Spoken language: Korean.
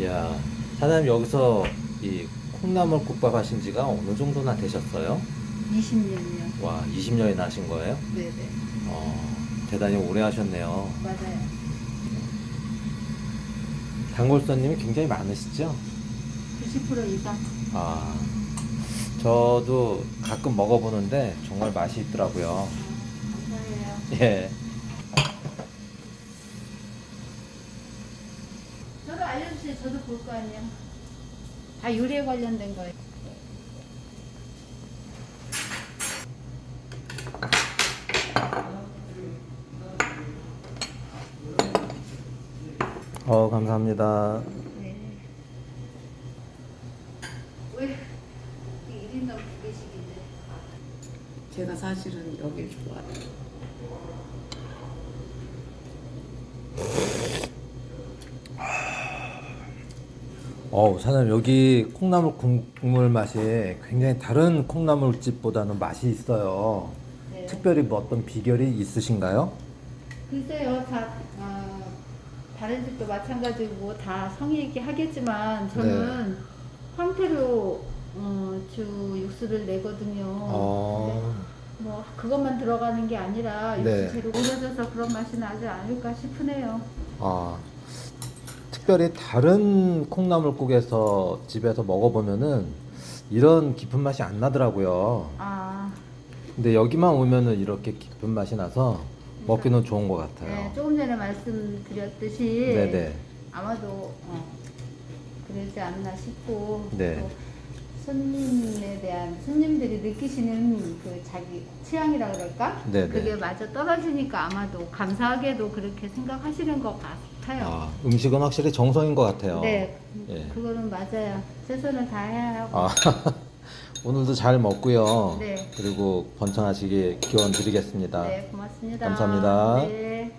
이야, 사장님 여기서 이 콩나물 국밥 하신 지가 어느 정도나 되셨어요? 20년이요. 와, 20년이나 하신 거예요? 네네. 어, 대단히 오래 하셨네요. 맞아요. 단골 손님이 굉장히 많으시죠? 90% 이상. 아, 저도 가끔 먹어보는데 정말 맛이 있더라고요. 어, 감사해요. 예. 저도 알려주세요. 저도 볼 거 아니에요. 다 요리에 관련된 거예요. 어, 감사합니다. 네. 왜? 1인 넘두 개씩인데. 제가 사실은 여길 좋아해요. 어, 사장님 여기 콩나물 국물 맛이 굉장히 다른 콩나물집보다는 맛이 있어요. 네. 특별히 뭐 어떤 비결이 있으신가요? 글쎄요, 다, 어, 다른 집도 마찬가지고 다 성의 있게 하겠지만 저는 황태로 어, 주 육수를 내거든요. 어, 근데 뭐 그것만 들어가는 게 아니라 육수 네. 재료 올려져서 그런 맛이 나지 않을까 싶으네요. 아, 특별히 다른 콩나물국에서 집에서 먹어보면은 이런 깊은 맛이 안 나더라고요. 아, 근데 여기만 오면은 이렇게 깊은 맛이 나서 먹기는 좋은 것 같아요. 네, 조금 전에 말씀드렸듯이 네네. 아마도 어, 그러지 않나 싶고 네. 또 손님에 대한 손님들이 느끼시는 그 자기 취향이라 그럴까? 네네. 그게 마저 떨어지니까 아마도 감사하게도 그렇게 생각하시는 것 같아요. 아, 음식은 확실히 정성인 것 같아요. 네, 예. 그거는 맞아요. 최선을 다해야 하고. 아, 오늘도 잘 먹고요. 네. 그리고 번창하시길 기원 드리겠습니다. 네, 고맙습니다. 감사합니다. 네.